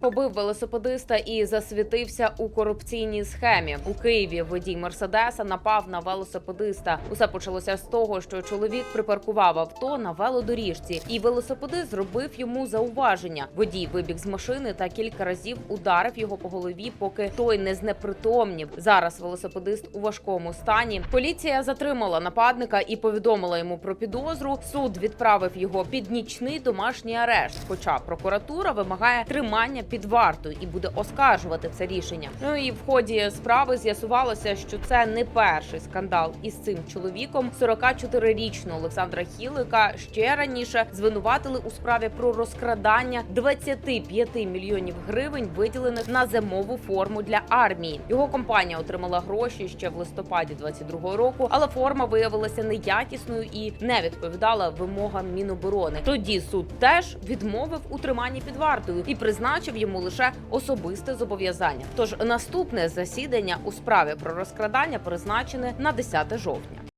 Побив велосипедиста і засвітився у корупційній схемі. У Києві водій Мерседеса напав на велосипедиста. Усе почалося з того, що чоловік припаркував авто на велодоріжці, і велосипедист зробив йому зауваження. Водій вибіг з машини та кілька разів ударив його по голові, поки той не знепритомнів. Зараз велосипедист у важкому стані. Поліція затримала нападника і повідомила йому про підозру. Суд відправив його під нічний домашній арешт. Хоча прокуратура вимагає тримання під вартою і буде оскаржувати це рішення. Ну і в ході справи з'ясувалося, що це не перший скандал із цим чоловіком. 44-річного Олександра Хілика ще раніше звинуватили у справі про розкрадання 25 мільйонів гривень, виділених на зимову форму для армії. Його компанія отримала гроші ще в листопаді 22-го року, але форма виявилася неякісною і не відповідала вимогам Міноборони. Тоді суд теж відмовив у триманні під вартою і призначив йому лише особисте зобов'язання. Тож наступне засідання у справі про розкрадання призначене на 10 жовтня.